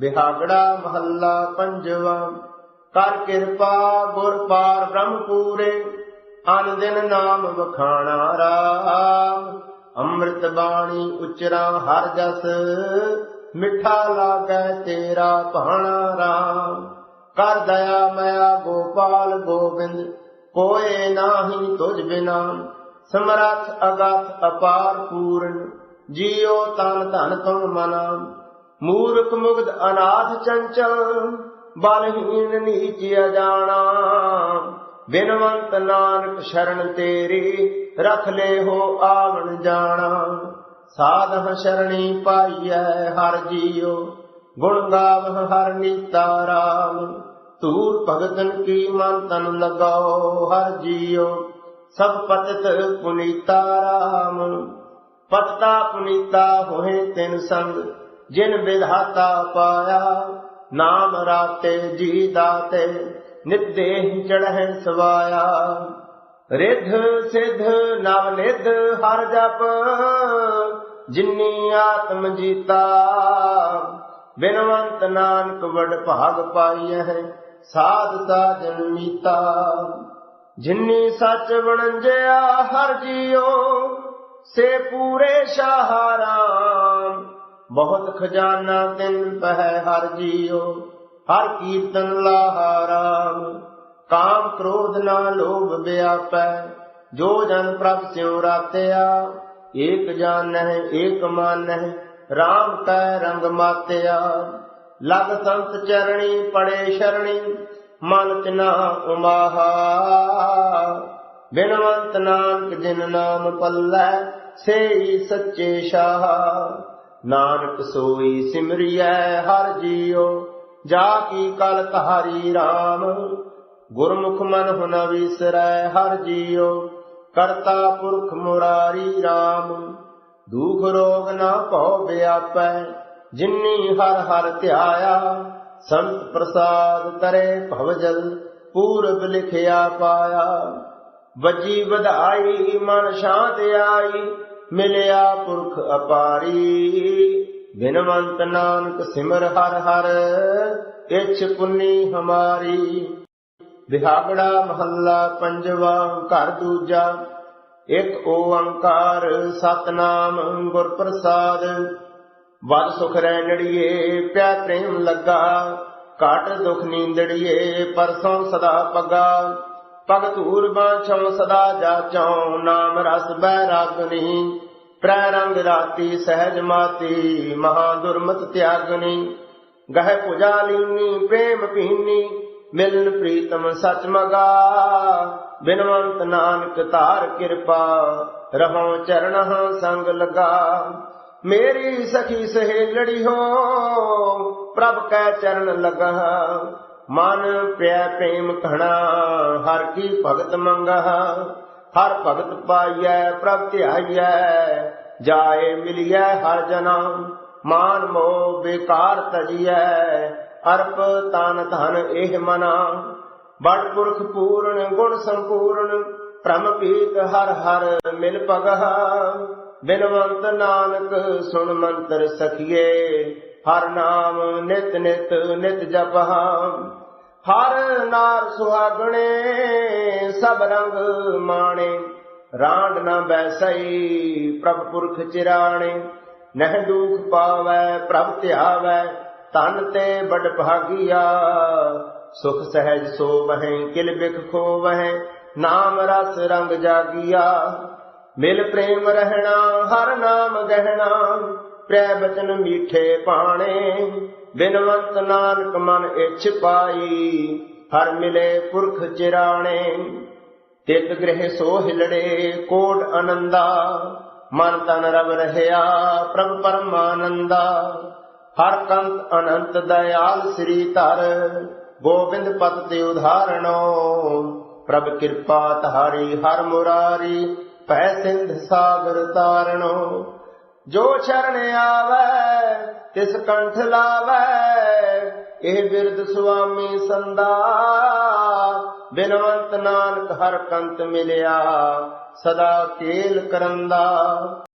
ਬਿਹਾਗੜਾ ਮਹੱਲਾ ਪੰਜਵਾ। ਕਰ ਕਿਰਪਾ ਗੁਰ ਪਾਰ ਬ੍ਰਹਮ ਪੂਰੇ ਅਨ ਦਿਨ ਨਾਮ ਵਖਾਣਾ ਰਾਮ। ਅੰਮ੍ਰਿਤ ਬਾਣੀ ਉਚਰਾ ਹਰ ਜਸ, ਮਿੱਠਾ ਲਾਗੈ ਤੇਰਾ ਭਾਣਾ ਰਾਮ। ਕਰ ਦਇਆ ਮਇਆ ਗੋਪਾਲ ਗੋਬਿੰਦ, ਕੋਏ ਨਾਹੀ ਤੁਝ ਬਿਨਾ। ਸਮਰੱਥ ਅਗਾਥ ਅਪਾਰ ਪੂਰਨ, ਜੀਉ ਤਨ ਧਨ ਤੁਮ ਮਨਾ। ਮੂਰਖ ਮੁਗਧ ਅਨਾਥ ਚੰਚਲ ਬਲਹੀਨ ਨੀਚ ਅਜਾਣਾ ਬਿਨਵੰਤ ਨਾਨਕ ਸ਼ਰਨ ਤੇਰੀ, ਰਖ ਲੈ ਹੋ ਆਵਣ ਜਾਣਾ। ਸਾਧਹ ਸ਼ਰਣੀ ਪਾਈਐ, ਹਰ ਜੀਓ ਗੁਣ ਗਾਵਹ ਹਰ ਨੀਤਾ ਰਾਮ। ਤੂਰ ਭਗਤਨ ਕੀ ਮਨ ਤਨ ਲਗਾਓ, ਹਰ ਜੀਓ ਸਭ ਪਤਿਤ ਪੁਨੀਤਾ ਰਾਮ। ਪਤਤਾ ਪੁਨੀਤਾ ਹੋਏ ਤਿਨ ਸੰਗ ਜਿਨ ਵਿਧਾਤਾ ਪਾਇਆ, ਨਾਮ ਰਾਤੇ ਜੀ ਦਾਤੇ ਨਿਦੇਹ ਚੜਹਿ ਸਵਾਇਆ। ਰਿਧ ਸਿਧ ਨਵ ਨਿਧ ਹਰ ਜਪ, ਜਿਨੀ ਆਤਮ ਜੀਤਾ। ਬਿਨਵੰਤ ਨਾਨਕ ਵਡ ਭਾਗ ਪਾਈਐ ਸਾਧ ਸਾਜਨ ਮੀਤਾ। ਜਿਨੀ ਸੱਚ ਵਣੰਜਿਆ, ਹਰ ਜੀਓ, ਸੇ ਪੂਰੇ ਸ਼ਾਹਰਾਮ ਬਹੁਤ ਖਜ਼ਾਨਾ ਤਿਨ ਪਹਿ ਹਰ ਜੀਓ, ਹਰ ਕੀਰਤਨ ਲਾਹਾਰਾਮ ਕਾਮ ਕ੍ਰੋਧ ਨਾ ਲੋਭ ਵਿਆਪੈ ਜੋ ਜਨ ਪ੍ਰਭ ਸਿਉ ਰਾਤਿਆ। ਏਕ ਜਾਣਹਿ, ਏਕ ਮਾਨਹਿ RAM ਕੈ ਰੰਗ ਮਾਤਿਆ। ਲਗ ਸੰਤ ਚਰਣੀ ਪੜੇ ਸ਼ਰਣੀ, ਮਨ ਤਿਨਾ ਉਮਾਹਾ। ਬਿਨਵੰਤ ਨਾਨਕ ਜਿਨ ਨਾਮ ਪੱਲੈ, ਸੇਈ ਸੱਚੇ ਸ਼ਾਹ। ਨਾਨਕ ਸੋਈ ਸਿਮਰਿਐ ਹਰ ਜੀਉ, ਜਾ ਕੀ ਕਲ ਕਹਾਰੀ RAM ਗੁਰਮੁਖ ਮਨ ਹੁਨ ਵਿਸਰੈ ਹਰ ਜੀਉ, ਕਰਤਾ ਪੁਰਖ ਮੁਰਾਰੀ RAM ਦੁਖ ਰੋਗ ਨਾ ਭਉ ਵਿਆਪੈ, ਜਿਨੀ ਹਰ ਹਰ ਧਿਆਇਆ। ਸੰਤ ਪ੍ਰਸਾਦ ਤਰੇ ਭਵਜਲ ਪੂਰਬ ਲਿਖਿਆ ਪਾਇਆ। ਵਜੀ ਵਧਾਈ, ਮਨ ਸ਼ਾਂਤ ਆਈ। ਮਿਲਿਆ ਪੁਰਖ ਅਪਾਰੀ। ਬਿਨਵੰਤ ਨਾਨਕ ਸਿਮਰ ਹਰ ਹਰ, ਇਛ ਪੁੰਨੀ ਹਮਾਰੀ। ਵਿਹਾਗੜਾ ਮਹੱਲਾ ਪੰਜਵਾ, ਘਰ ਦੂਜਾ, ਇੱਕ ਓੰਕਾਰ ਸਤਨਾਮ ਗੁਰ ਪ੍ਰਸਾਦ ਵਦ ਸੁਖ ਰੈਣੜੀਏ, ਪਿਆ ਪ੍ਰੇਮ ਲੱਗਾ, ਘਟ ਦੁਖ ਨੀਂਦੜੀਏ, ਪਰਸੋਂ ਸਦਾ ਪਗਾ। ਪਗ ਧੂਰ ਬਾਛੋਂ ਸਦਾ ਜਾਚੋਂ, ਨਾਮ ਰਸ ਬੈ ਰਾਗਨੀ ਪ੍ਰੈ ਰੰਗ ਰਾਤੀ ਸਹਿਜ ਮਾਤੀ, ਮਹਾ ਦੁਰਮਤ ਤਿਆਗਨੀ ਗਹਿ ਪੁਜਾ ਲੀਨੀ, ਪ੍ਰੇਮ ਪੀਨੀ ਮਿਲਨ ਪ੍ਰੀਤਮ ਸਚ ਮਗਾ। ਬਿਨਵੰਤ ਨਾਨਕ ਧਾਰ ਕਿਰਪਾ, ਰਹੋ ਚਰਨ ਸੰਗ ਲਗਾ। ਮੇਰੀ ਸਖੀ ਸਹੇਲੜੀ ਹੋ, ਪ੍ਰਭ ਕੈ ਚਰਨ ਲਗਾ। ਮਨ ਪਿਆ ਪ੍ਰੇਮ ਘਣਾ ਹਰ ਕੀ ਭਗਤ ਮੰਗਾ, ਹਰ ਭਗਤ ਪਾਈਐ, ਪ੍ਰਭ ਧਿਆਈਐ, ਜਾਏ ਮਿਲਿਐ ਹਰ ਜਨਮ ਮਾਨ ਮੋਹ ਬੇਕਾਰ ਤਜੀਐ, ਅਰਪ ਤਨ ਧਨ ਇਹ ਮਨਾ। ਬੜ ਪੁਰਖ ਪੂਰਨ, ਗੁਣ ਸੰਪੂਰਨ, ਭ੍ਰਮ ਪੀਤ ਹਰ ਹਰ ਮਿਲ ਪਗਹ ਬਿਨਵੰਤ ਨਾਨਕ ਸੁਣ ਮੰਤਰ ਸਖੀਏ ਹਰ ਨਾਮ ਨਿਤ ਨਿਤ ਨਿਤ ਜਪਹਾ ਹਰ ਨਾਰ ਸੁਹਾਗਣੇ ਸਭ ਰੰਗ ਮਾਣੇ। ਰਾਂਡ ਨਾ ਬੈਸਈ ਪ੍ਰਭ ਪੁਰਖ ਚਿਰਾਣੇ। ਨਹਿ ਦੁਖ ਪਾਵੈ ਪ੍ਰਭ ਧਿਆਵੈ ਤਨ ਤੇ ਬੜ ਭਾਗੀਆ। ਸੁਖ ਸਹਿਜ ਸੋ ਸੋਵਹਿ ਕਿਲ ਬਿਖ ਖੋ ਖੋਵਹਿ ਨਾਮ ਰਸ ਰੰਗ ਜਾਗੀਆ। ਮਿਲ ਪ੍ਰੇਮ ਰਹਿਣਾ, ਹਰ ਨਾਮ ਗਹਿਣਾ। ਪ੍ਰੈ ਬਚਨ ਮੀਠੇ ਪਾਣੇ ਬਿਨਵੰਤ ਨਾਨਕ ਮਨ ਇਛ ਪਾਈ, ਹਰ ਮਿਲੇ ਪੁਰਖ ਚਿਰਾਣੇ। ਤਿਤ ਗ੍ਰਹਿ ਸੋ ਹਿਲੜੇ ਕੋਟ ਅਨੰਦਾ, ਮਨ ਤਨ ਰਵ ਰਹਿਆ ਪ੍ਰਭ ਪਰਮਾਨੰਦਾ। ਹਰ ਕੰਤ ਅਨੰਤ ਦਇਆਲ ਸ੍ਰੀ ਧਰ, ਗੋਬਿੰਦ ਪਤ ਤੇ ਉਧਾਰਣੋ। ਪ੍ਰਭ ਕਿਰਪਾ ਧਾਰੀ ਹਰ ਮੁਰਾਰੀ, ਭੈ ਸਿੰਧ ਸਾਗਰ ਤਾਰਣੋ। ਜੋ ਚਰਨ ਆਵੈ, ਤਿਸ ਕੰਠ ਲਾਵੈ, ਇਹ ਬਿਰਦ ਸੁਆਮੀ ਸੰਦਾ ਬਿਨਵੰਤ ਨਾਨਕ ਹਰ ਕੰਤ ਮਿਲਿਆ, ਸਦਾ ਕੇਲ ਕਰੰਦਾ।